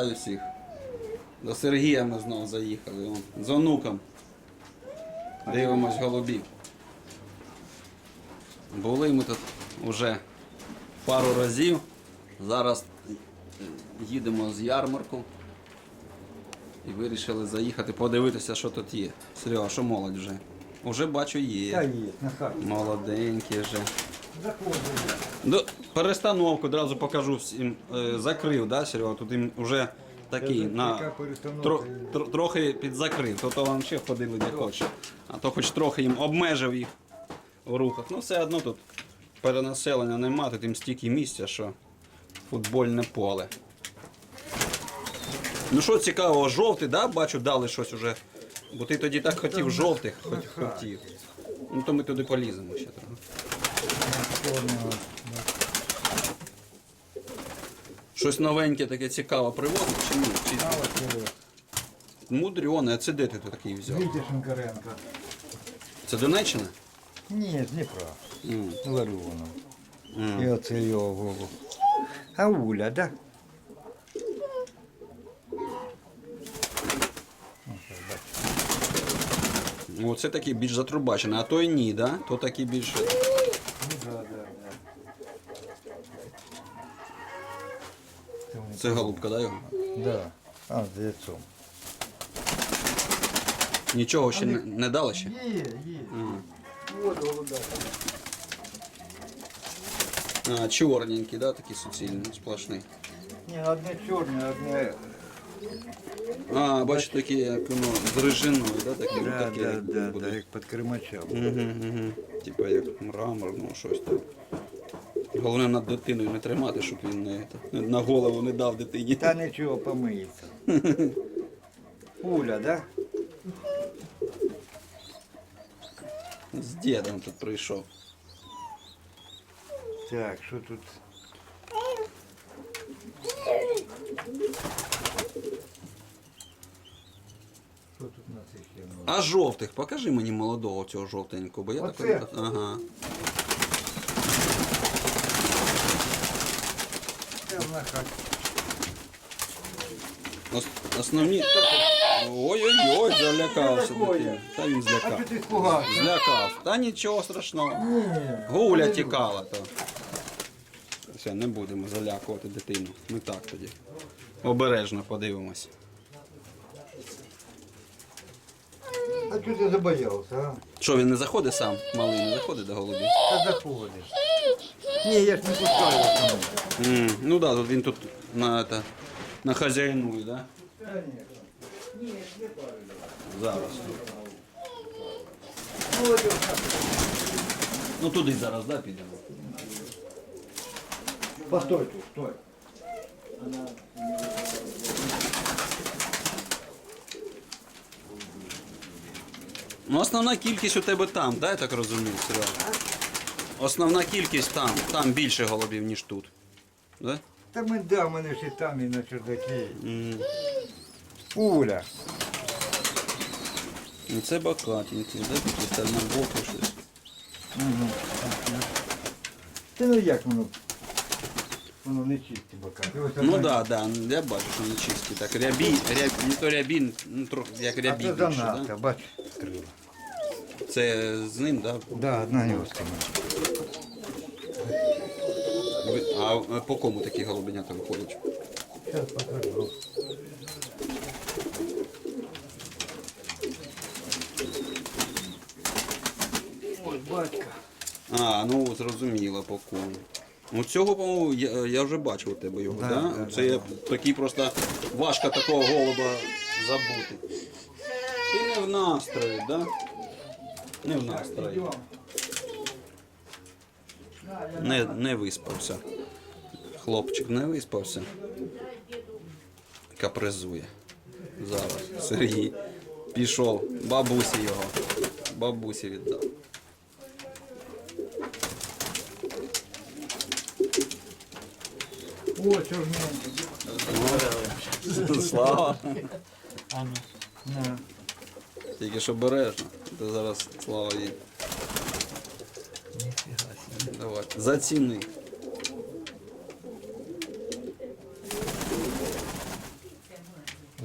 Вітаю всіх. До Сергія ми знову заїхали. Вон, З онуком. Дивимось голубів. Були ми тут вже пару разів. Зараз їдемо з ярмарку. І вирішили заїхати, подивитися, що тут є. Серега, що молодь вже? Уже бачу Та є. є, на хаті. Молоденькі вже. Ну, перестановку одразу покажу всім. Е, закрив, да, Серега? Тут їм вже такий на тро, тро- трохи підзакрив, то то вам ще ходили де хоче. А то хоч трохи їм обмежив їх в рухах. Ну все одно тут перенаселення нема, тут їм стільки місця, що футбольне поле. Ну що цікавого, жовтий, да? бачу, дали щось уже. Бо ти тоді так хотів жовтих, хоч хотів. Ну то ми туди поліземо ще трохи. Чорного. Щось новеньке таке цікаве привозить чи ні? Чи... Мало. Мудрьоне, а це де ти такий взяв? Вітя Шинкаренко. Це Донеччина? Ні, з Дніпра. М. Ларіонов. М. І оце його голову. А Уля, да? Оце такий більш затрубачений, а той ні, да? То такий більш. Ну да, да, да. Це голубка, да, його? Да. А, з яйцом. Нічого ще не, не дали ще? Є, є. Вот голуба. А, чорненький, да, такий суцільний, сплошний. Ні, одне чорне, одне... А, бачу, такі, як воно, з рижиною, да, такі, Да, такі да, як да, буде. да, як під кримачем. Угу, угу. Типа як мрамор, ну щось так. Головне над дитиною не тримати, щоб він не, не- на голову не дав дитині. Та нічого, помиється. Уля, да? З дідом тут прийшов. Так, що тут? Що тут на є? ну? А жовтих, покажи мені молодого цього жовтенького, бо я так. Ага. Ос- Основні. Ой-ой-ой, залякався дитина. Та він А злякав. ти спугався? Злякався. Та нічого страшного. Гуля тікала то. Все, не будемо залякувати дитину. Ми так тоді. Обережно подивимось. А чого ти забоявся, а? Що, він не заходить сам? Малий не заходить до голубів? Та заходиш. Ні, я ж не пускаю самому. М, ну да, тут він тут на, это, на хазяйнує, да? Зараз. Ну туди зараз, да, підемо. Постой тут, стой. Ну основна кількість у тебе там, да, я так розумію, Серега? Основна кількість там, там більше голубів, ніж тут. Да? Та ми да, в мене ще там і на чердакі. М, Уля. ну, Це бакатенькі, да, такі стальнобоки щось. Угу. Та ну як воно? Воно не чисті бока. Ну так, да, да, я бачу, що вони чисті. Так, рябі, ряб, не то рябін, ну трохи як А рябі це більше, занадто, да? бач, крила. Це з ним, да? Да, одна гнездка. А по кому такі голубенята виходять? Зараз покажу. Ой, батька. А, ну зрозуміло по кому. Ну цього, по-моєму, я, я вже бачив у тебе його, Да, да? да, Це да, я такий просто важко такого голуба забути. Ти не в настрої, да? Не в настрої. Не, не виспався. Хлопчик не виспався. Капризує. Зараз. Сергій пішов. Бабусі його. Бабусі віддав. О, чорненький. Слава. Тільки що бережно. Ти зараз слава їй. Давай. Заціни.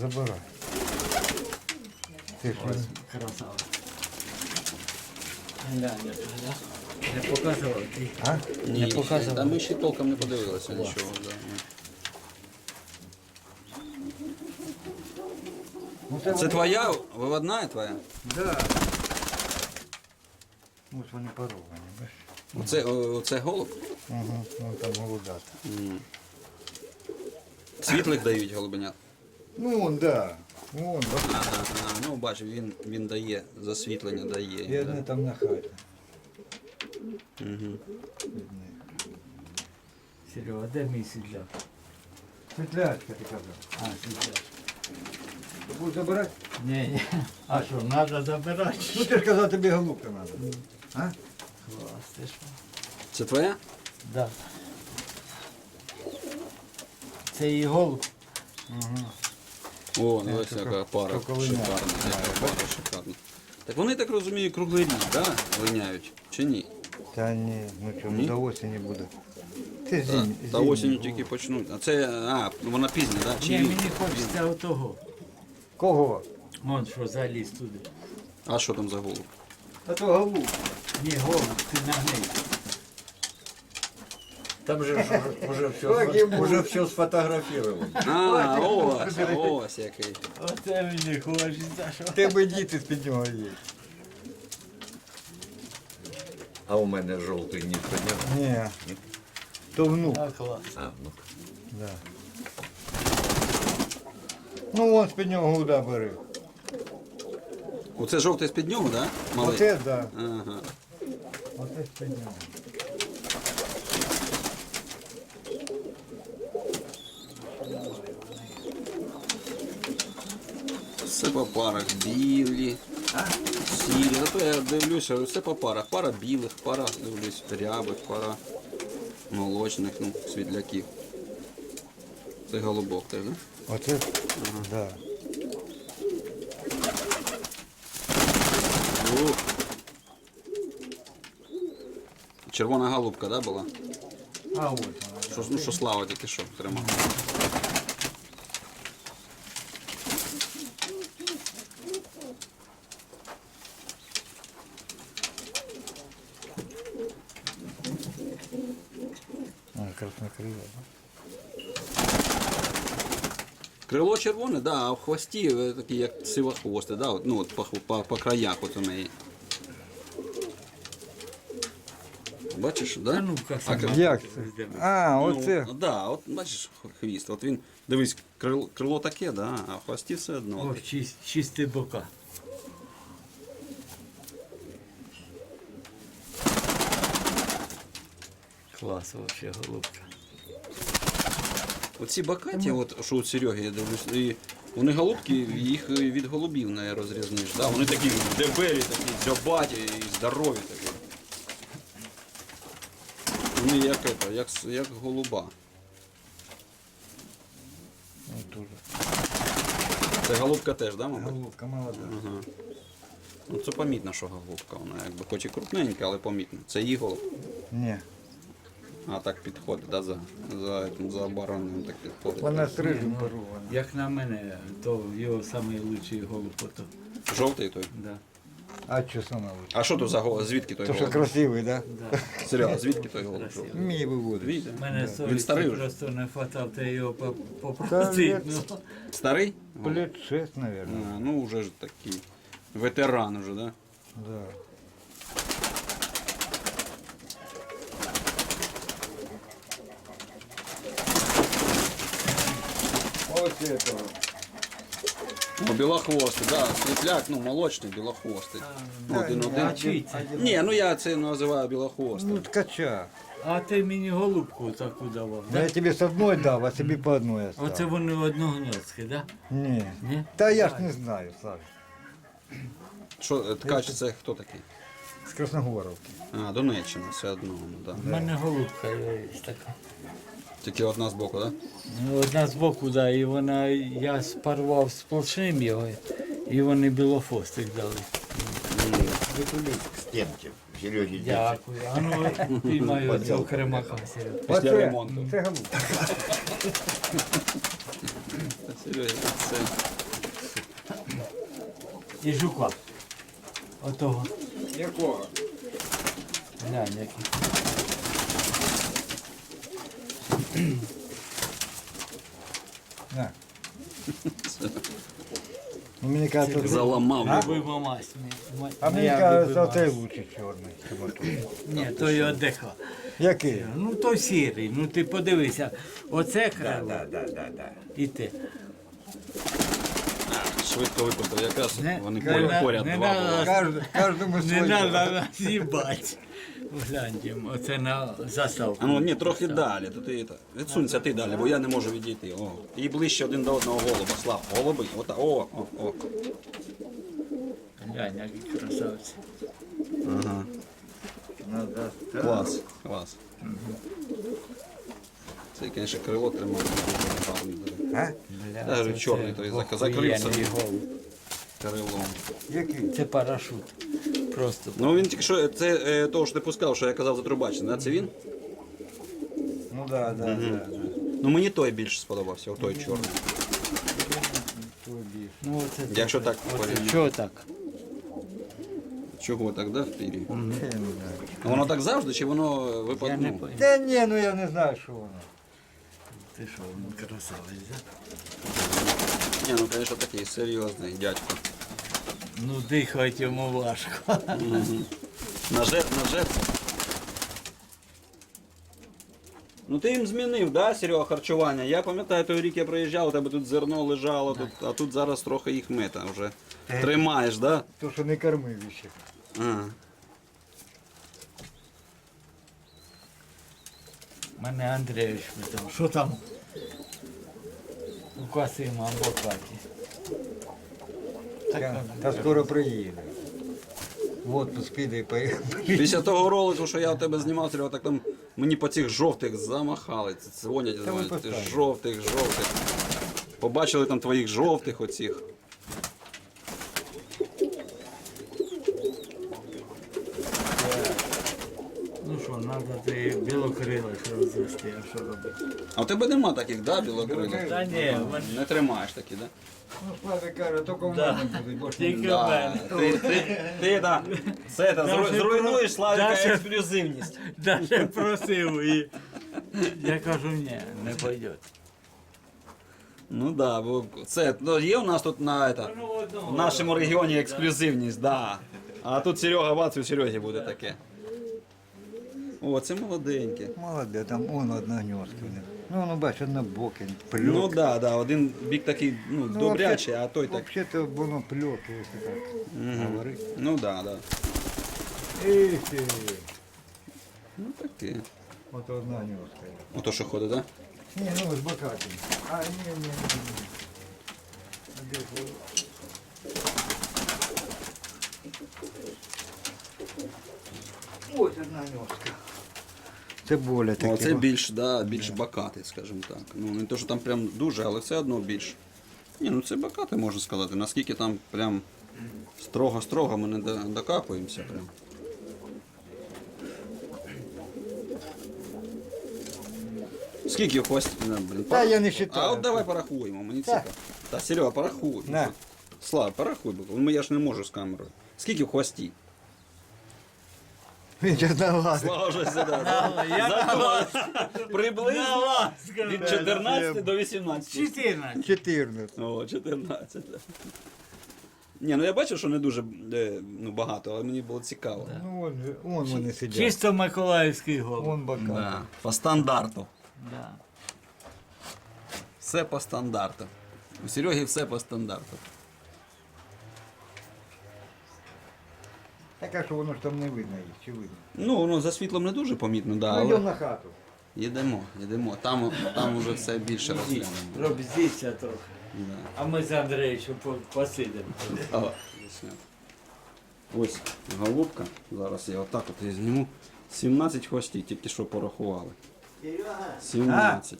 забирай. Ти ж Ось красава. Глянь, да? Не показував ти. а? Ні, Не ще- показував. Та ми ще толком не подивилися нічого. Да. Ну, Це твоя виводна твоя? Да. Ось вони поровані, бачиш? Оце, оце голуб? Угу, вон там голубята. М. Світлих дають голубенят. Ну, вон, да. Вон, бачиш. Ага, ага. Ну, бачу, він, він дає, засвітлення дає. І одне там на хаті. Угу. Одне. Серега, де мій сідляк? Світлячка ти казав. А, сідляк. Ти будеш забирати? Ні, ні. А що, треба забирати? Ну ти ж казав, тобі голубка треба. А? Клас, ти що? Це твоя? Да. Це її голуб. О, дивись, тільки- яка пара. Шикарна. Яка пара шикарна. Так вони, так розумію, круглий рік, да? линяють? Чи ні? Та ні, ну чому Ні? до осені буде. Ти Та, зимні. та осінню тільки почнуть. А це, а, вона пізня, да? Чи Ні, рік? мені хочеться отого. Кого? Вон що заліз туди. А що там за голуб? Та то голуб. Ні, голуб, ти нагнись. Там же ж уже, уже, все, уже все сфотографировали. А, ось, ось який. Оце мені хочеться, що. Тебе діти з-під нього є. А у мене жовтий не. Ні. То внук. А, клас. А, ну. Да. Ну вон з-під нього гуда бери. Оце жовтий з-під нього, да? Малий? Оце, да. Ага. Оце з-під нього. Все по парах. Білі, сірі. Зато я дивлюся, все по парах. Пара білих, пара, дивлюсь, рябих, пара молочних, ну, світляків. Це голубок теж, да? Оце, Ага. да. Ух. Червона голубка, да, була? А ось вона. Що, ну, що слава тільки що тримав. А, краснокрила. Крило червоне, да, а в хвості е, такі, як сивохвости, да, от, ну, от по, по, по краях от у неї. Бачиш, да? А ну-ка, А, сама. Як це? А, оце. Ну, да, от бачиш хвіст, от він, дивись, крило, крило таке, да, а в хвості все одно. Ось чис- чисті бока. Клас вообще голубка. Оці бакаті, от, що у Сереги, я дивлюсь, і вони голубки, їх від голубів не розрізниш. Да? Вони такі дебелі, такі дзьобаті і здорові такі. Вони як, это, як, як голуба. Ну, дуже. Це голубка теж, да, мабуть? Голубка молода. Ага. Ну, це помітно, що голубка. Вона якби хоч і крупненька, але помітно. Це її голуб. Ні. А так підходить, да, за, за, за оборонним так підходить. Вона з ну. Як на мене, то його найкращий голуб. Ото. Жовтий той. Да. А що саме? А що то за голуб? Звідки той То що голуб? красивий, да? Да. Серега, звідки той голуб? Красивий. Мій виводить. Від? У мене Він совісті старий вже? просто не хватав, та його по- Та попросив. Ну, Старий? Голуб? Лет шесть, наверное. А, ну вже ж такий. Ветеран уже, да? Да. Ось этого. Ну, білохвостий, да, світляк, ну, молочний білохвостий. Ну, один а один. чий це? Ні, ну я це називаю білохвостим. Ну, ткача. А ти мені голубку таку давав. Ну, я Да? тебе с одной дав, а себе по одной оставил. Оце вони одногнозки, да? Ні. Ні? Та я ж не знаю, Славик. Що, е, ткач це хто такий? З Красногоровки. А, Донеччина, все одно, ну, да. У мене голубка є така. Тільки одна з боку, да? Ну, Одна з боку, да, і вона, я спарував сплошним його, і вони білофостик дали. Витулись к стенке. Сереги. Дякую. А ну піймаю цього кремака, Серега. Після Оце- ремонту. Це голубка. Серйозно, це. І жука. Отого. Якого? Глянь, який. На. Ну, мені кажется, Заламав. А? Любима мась. М- а мені любима. цей лучше чорний. чим отой. Ні, то й отдиха. Який? Ну то сірий, ну ти подивися. Оце крило Да, да, да, да. і ти. Швидко викрутив, якраз Не- вони не поряд, на- поряд не два на- були. Кожному Не своє. треба нас їбать. Гляньте, оце на заставку. А ну ні, трохи далі. То ти та, відсунься ти далі, бо я не можу відійти. О. І ближче один до одного голуба. Слав, голуби. Ота, о, о, о. Глянь, які красавці. Ага. Клас, клас. Це, звісно, крило тримає. Бля, Я говорю, це- чорний той охуєнний закрився. голуб. Крилом. Який? Це парашут. Просто. Ну він тільки що, це е, того, що ти пускав, що я казав за трубачне, да? це він? Ну да, да, да, да. Ну мені той більше сподобався, о той чорний. Ну, оце Якщо так Оце порівняти. чого так? Чого так, да, в пірі? Не. Воно так завжди, чи воно Я не пойму. Та ні, ну я не знаю, що воно. Ти що, ну красавець, да? Ні, ну звісно такий серйозний дядько. Ну дихати йому важко. На жертв, на жертв. Ну ти їм змінив, да, Серега, харчування? Я пам'ятаю, той рік я приїжджав, у тебе тут зерно лежало, тут, а тут зараз трохи їх мета вже. Тримаєш, да? То, що не кормив ще. А. Мене Андрійович питав, що там у Касима або Каті. Та, скоро приїде. В отпуск піде і поїхав. Після того ролику, що я у тебе знімав, Серега, так там мені по цих жовтих замахали. Дзвонять, дзвонять. Ти жовтих, жовтих. Побачили там твоїх жовтих оцих. Ну що, треба ти білокрилих розвести, а що робити? А у тебе нема таких, да, білокрилих? Та ні, вони Не тримаєш такі, да? Ну, Славі каже, тільки в мене будуть, бо ж тільки в Да, мене. ти, ти, ти да, це, та, зру- зруйнуєш Славіка даже- ексклюзивність. Даже просив і я кажу, ні, не пойде. Ну да, бо це ну, є у нас тут на, это, в нашому регіоні ексклюзивність, да. А тут Серега бац, у Серегі буде таке. О, це молоденьке. Молоде, там он одна гніздка. Ну, воно бачиш, одна боки, пльот. Ну да, да, один бік такий ну, добрячий, а той так. Взагалі-то воно пльот, якщо так говорити. Ну да, да. Эх ти. Ну таке. От одна гніздка. Ото що ходить, да? Ні, ну з бокатим. А, ні, ні, ні. ні. Ось одна гніздка. Це боля таке. Це більш, да, більш бакатий, скажімо так. Ну, не то, що там прям дуже, але все одно більш. Ні, ну це бакатий, можна сказати. Наскільки там прям строго-строго ми не докапуємося прям. Скільки в хвості? Ну, блін, Та я не А от давай порахуємо, мені цікаво. Та Серега, порахуй. На. Слава, порахуй, бо я ж не можу з камерою. Скільки в хвості? Він зараз на лазі. Слава вже задумав. Приблизно від 14 до 18. 14. 14. О, 14. да. Ні, ну я бачив, що не дуже е, ну, багато, але мені було цікаво. Ну, вон, же- вон вони сидять. Чисто Миколаївський голуб. Вон бока. Да. По стандарту. Да. Все по стандарту. У Сереги все по стандарту. Так а що воно ж там не видно їх, чи видно? Ну, воно за світлом не дуже помітно, да, Ну, йдемо але на хату. йдемо, йдемо. Там, там вже все більше розглянемо. Робзіться трохи. Да. А ми з Андрійовичем по- посидимо. О. Ось голубка. Зараз я отак от її зніму. 17 хвостів, тільки що порахували. 17.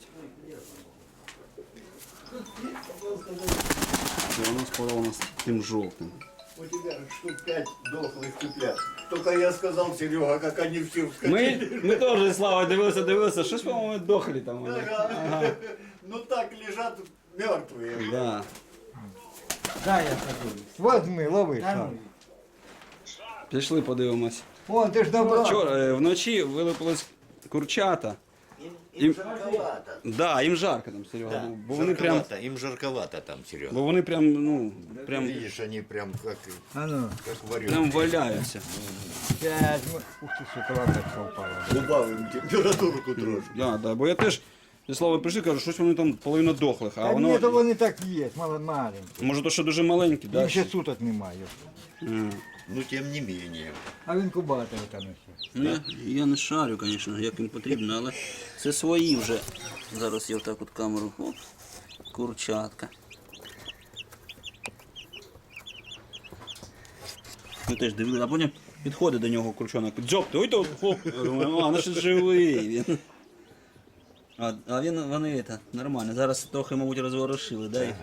Це вона сподобалась тим жовтим У тебя штук пять дохлых цыплят. Только я сказал, Серега, как они все Ми, вскочили. ми теж Слава дивилися, дивилися, щось, по-моєму, дохлі там. вони. Ага. Ну так лежат мертвые. Да. Дай я подивлюсь. Возьми, лови Та сам. ну, Пішли подивимось. Вон, ти ж набрав. Вчора, е, вночі вилупились курчата. Їм, Жарковато. да, їм жарко там, Серега, був, бо вони прям, Жарковато, им жарковато там, Серега. бо вони прям, ну, прям, Видишь, они прям как, А ну, как прям валяються. п'ять. Ух ти, що кілометрів впало. Убавим температурку трошки. Да, да, бо я теж, зі слова прийшли, кажу, щось вони там половина дохлих, а Та ні, то воно, вони так є, мало маленькі. може то, що дуже маленькі, да? Їм ще суток немає. М. Ну, тем не менее. А в інкубаторі там ще. Ну, я, я не шарю, звісно, як їм потрібно, але це свої вже. Зараз я отак от камеру. Оп, курчатка. Ми теж дивилися, а потім підходить до нього курчонок. Дзьоп, ти ой то хоп. Я думаю, А, ну живий він. А, а він, вони це, нормально. Зараз трохи, мабуть, розворушили, да, їх?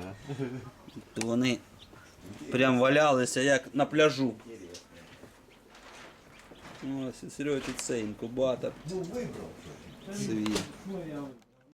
То вони прям валялися, як на пляжу. Ось, Сережа, це інкубатор. Ну. Свій. ну,